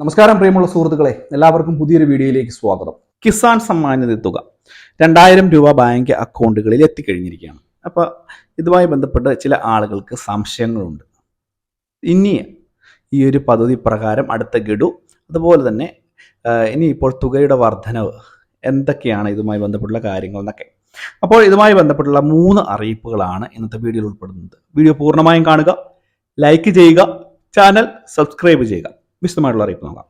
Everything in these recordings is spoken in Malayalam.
നമസ്കാരം പ്രിയമുള്ള സുഹൃത്തുക്കളെ. എല്ലാവർക്കും പുതിയൊരു വീഡിയോയിലേക്ക് സ്വാഗതം. കിസാൻ സമ്മാൻ നിധി തുക രണ്ടായിരം രൂപ ബാങ്ക് അക്കൗണ്ടുകളിൽ എത്തിക്കഴിഞ്ഞിരിക്കുകയാണ്. അപ്പോൾ ഇതുമായി ബന്ധപ്പെട്ട് ചില ആളുകൾക്ക് സംശയങ്ങളുണ്ട്. ഇനി ഈ ഒരു പദ്ധതി പ്രകാരം അടുത്ത ഗഡു അതുപോലെ തന്നെ ഇനി ഇപ്പോൾ തുകയുടെ വർധനവ് എന്തൊക്കെയാണ് ഇതുമായി ബന്ധപ്പെട്ടുള്ള കാര്യങ്ങൾ എന്നൊക്കെ. അപ്പോൾ ഇതുമായി ബന്ധപ്പെട്ടുള്ള മൂന്ന് അറിയിപ്പുകളാണ് ഇന്നത്തെ വീഡിയോയിൽ ഉൾപ്പെടുന്നത്. വീഡിയോ പൂർണമായും കാണുക ലൈക്ക് ചെയ്യുക ചാനൽ സബ്സ്ക്രൈബ് ചെയ്യുക. വിശദമായിട്ടുള്ള അറിയിപ്പ് നോക്കാം.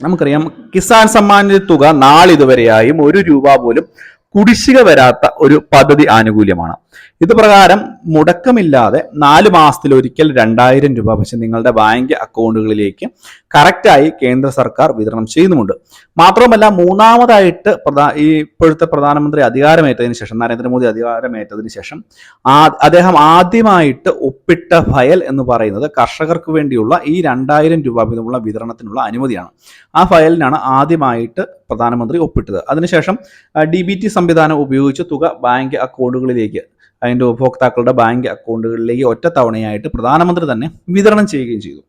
നമുക്കറിയാം കിസാൻ സമ്മാൻ തുക നാളിതുവരെയായും ഒരു രൂപ പോലും കുടിശ്ശിക വരാത്ത ഒരു പദ്ധതി ആനുകൂല്യമാണ്. ഇത് പ്രകാരം മുടക്കമില്ലാതെ നാല് മാസത്തിലൊരിക്കൽ രണ്ടായിരം രൂപ പക്ഷെ നിങ്ങളുടെ ബാങ്ക് അക്കൗണ്ടുകളിലേക്ക് കറക്റ്റായി കേന്ദ്ര സർക്കാർ വിതരണം ചെയ്യുന്നുമുണ്ട്. മാത്രമല്ല മൂന്നാമതായിട്ട് പ്രധാ ഈ ഇപ്പോഴത്തെ പ്രധാനമന്ത്രി അധികാരമേറ്റതിന് ശേഷം നരേന്ദ്രമോദി അധികാരമേറ്റതിന് ശേഷം ആ അദ്ദേഹം ആദ്യമായിട്ട് ഒപ്പിട്ട ഫയൽ എന്ന് പറയുന്നത് കർഷകർക്ക് വേണ്ടിയുള്ള ഈ രണ്ടായിരം രൂപ വീതമുള്ള വിതരണത്തിനുള്ള അനുമതിയാണ്. ആ ഫയലിനാണ് ആദ്യമായിട്ട് പ്രധാനമന്ത്രി ഒപ്പിട്ടത്. അതിനുശേഷം ഡി ബി ടി സംവിധാനം ഉപയോഗിച്ച് തുക ബാങ്ക് അക്കൗണ്ടുകളിലേക്ക് അതിന്റെ ഉപഭോക്താക്കളുടെ ബാങ്ക് അക്കൗണ്ടുകളിലേക്ക് ഒറ്റത്തവണയായിട്ട് പ്രധാനമന്ത്രി തന്നെ വിതരണം ചെയ്യുകയും ചെയ്തു.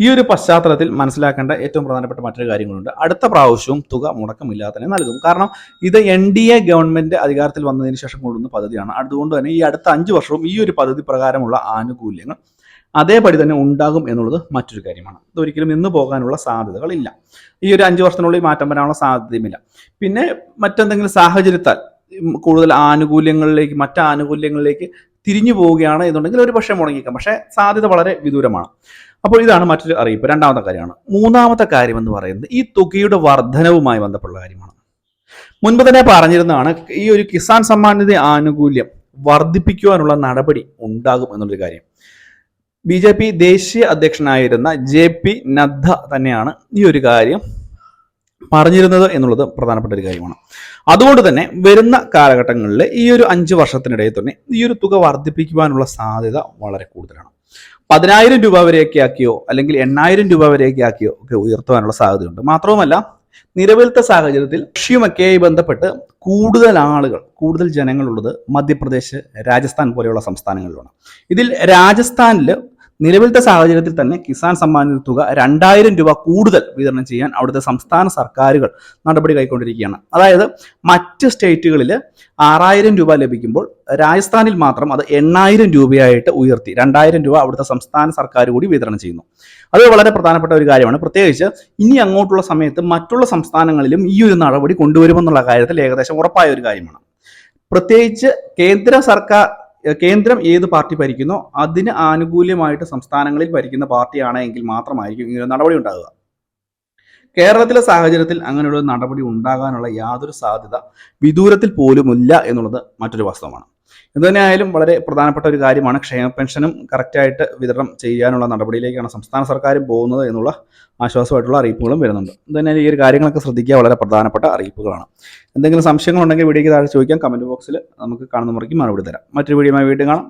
ഈ ഒരു പശ്ചാത്തലത്തിൽ മനസ്സിലാക്കേണ്ട ഏറ്റവും പ്രധാനപ്പെട്ട മറ്റൊരു കാര്യങ്ങളുണ്ട്. അടുത്ത പ്രാവശ്യവും തുക മുടക്കമില്ലാതെ തന്നെ നൽകും. കാരണം ഇത് എൻ ഡി എ ഗവൺമെന്റ് അധികാരത്തിൽ വന്നതിന് ശേഷം കൊണ്ടുവന്ന പദ്ധതിയാണ്. അതുകൊണ്ട് തന്നെ ഈ അടുത്ത അഞ്ച് വർഷവും ഈ ഒരു പദ്ധതി പ്രകാരമുള്ള ആനുകൂല്യങ്ങൾ അതേപടി തന്നെ ഉണ്ടാകും എന്നുള്ളത് മറ്റൊരു കാര്യമാണ്. ഇതൊരിക്കലും നിന്ന് പോകാനുള്ള സാധ്യതകളില്ല. ഈ ഒരു അഞ്ച് വർഷത്തിനുള്ളിൽ മാറ്റം വരാനുള്ള സാധ്യതയുമില്ല. പിന്നെ മറ്റെന്തെങ്കിലും സാഹചര്യത്താൽ കൂടുതൽ ആനുകൂല്യങ്ങളിലേക്ക് മറ്റു ആനുകൂല്യങ്ങളിലേക്ക് തിരിഞ്ഞു പോവുകയാണ് എന്നുണ്ടെങ്കിൽ ഒരു പക്ഷേ മുടങ്ങിക്കാം പക്ഷേ സാധ്യത വളരെ വിദൂരമാണ്. അപ്പോൾ ഇതാണ് മറ്റൊരു അറിയിപ്പ്. രണ്ടാമത്തെ കാര്യമാണ്. മൂന്നാമത്തെ കാര്യം എന്ന് പറയുന്നത് ഈ തുകയുടെ വർധനവുമായി ബന്ധപ്പെട്ട കാര്യമാണ്. മുൻപ് തന്നെ പറഞ്ഞിരുന്നതാണ് ഈ ഒരു കിസാൻ സമ്മാൻ നിധി ആനുകൂല്യം വർദ്ധിപ്പിക്കുവാനുള്ള നടപടി ഉണ്ടാകും എന്നുള്ളൊരു കാര്യം. ബി ജെ പി ദേശീയ അധ്യക്ഷനായിരുന്ന ജെ പി നദ്ദ തന്നെയാണ് ഈ ഒരു കാര്യം പറഞ്ഞിരുന്നത് എന്നുള്ളത് പ്രധാനപ്പെട്ട ഒരു കാര്യമാണ്. അതുകൊണ്ട് തന്നെ വരുന്ന കാലഘട്ടങ്ങളിൽ ഈ ഒരു അഞ്ച് വർഷത്തിനിടയിൽ തന്നെ ഈ ഒരു തുക വർദ്ധിപ്പിക്കുവാനുള്ള സാധ്യത വളരെ കൂടുതലാണ്. പതിനായിരം രൂപ വരെയൊക്കെ ആക്കിയോ അല്ലെങ്കിൽ എണ്ണായിരം രൂപ വരെയൊക്കെ ആക്കിയോ ഒക്കെ ഉയർത്തുവാനുള്ള സാധ്യതയുണ്ട്. മാത്രവുമല്ല നിലവിലത്തെ സാഹചര്യത്തിൽ കൃഷിയുമൊക്കെയായി ബന്ധപ്പെട്ട് കൂടുതൽ ആളുകൾ കൂടുതൽ ജനങ്ങളുള്ളത് മധ്യപ്രദേശ് രാജസ്ഥാൻ പോലെയുള്ള സംസ്ഥാനങ്ങളിലാണ്. ഇതിൽ രാജസ്ഥാനിൽ നിലവിലത്തെ സാഹചര്യത്തിൽ തന്നെ കിസാൻ സമ്മാൻ തുക രണ്ടായിരം രൂപ കൂടുതൽ വിതരണം ചെയ്യാൻ അവിടുത്തെ സംസ്ഥാന സർക്കാരുകൾ നടപടി കൈക്കൊണ്ടിരിക്കുകയാണ്. അതായത് മറ്റ് സ്റ്റേറ്റുകളിൽ ആറായിരം രൂപ ലഭിക്കുമ്പോൾ രാജസ്ഥാനിൽ മാത്രം അത് എണ്ണായിരം രൂപയായിട്ട് ഉയർത്തി രണ്ടായിരം രൂപ അവിടുത്തെ സംസ്ഥാന സർക്കാർ കൂടി വിതരണം ചെയ്യുന്നു. അത് വളരെ പ്രധാനപ്പെട്ട ഒരു കാര്യമാണ്. പ്രത്യേകിച്ച് ഇനി അങ്ങോട്ടുള്ള സമയത്ത് മറ്റുള്ള സംസ്ഥാനങ്ങളിലും ഈ ഒരു നടപടി കൊണ്ടുവരുമെന്നുള്ള കാര്യത്തിൽ ഏകദേശം ഉറപ്പായ ഒരു കാര്യമാണ്. പ്രത്യേകിച്ച് കേന്ദ്ര സർക്കാർ കേന്ദ്രം ഏത് പാർട്ടി ഭരിക്കുന്നോ? അതിന് ആനുകൂല്യമായിട്ട് സംസ്ഥാനങ്ങളിൽ ഭരിക്കുന്ന പാർട്ടിയാണ് എങ്കിൽ മാത്രമായിരിക്കും ഇങ്ങനെ നടപടി ഉണ്ടാകുക കേരളത്തിലെ സാഹചര്യത്തിൽ അങ്ങനെയുള്ള നടപടി ഉണ്ടാകാനുള്ള യാതൊരു സാധ്യത വിദൂരത്തിൽ പോലുമില്ല എന്നുള്ളത് മറ്റൊരു വാസ്തവമാണ്. എന്തുതന്നെയായാലും വളരെ പ്രധാനപ്പെട്ട ഒരു കാര്യമാണ് ക്ഷേമ പെൻഷനും കറക്റ്റായിട്ട് വിതരണം ചെയ്യാനുള്ള നടപടിയിലേക്കാണ് സംസ്ഥാന സർക്കാരും പോകുന്നത് എന്നുള്ള ആശ്വാസമായിട്ടുള്ള അറിയിപ്പുകളും വരുന്നുണ്ട്. എന്തുതന്നെ ഈ ഒരു കാര്യങ്ങളൊക്കെ ശ്രദ്ധിക്കുക വളരെ പ്രധാനപ്പെട്ട അറിയിപ്പുകളാണ്. എന്തെങ്കിലും സംശയങ്ങളുണ്ടെങ്കിൽ വീഡിയോയ്ക്ക് താഴെ ചോദിക്കാം. കമന്റ് ബോക്സിൽ നമുക്ക് കാണുന്ന മുറയ്ക്ക് മറുപടി തരാം. മറ്റൊരു വീഡിയോ വീണ്ടും കാണാം.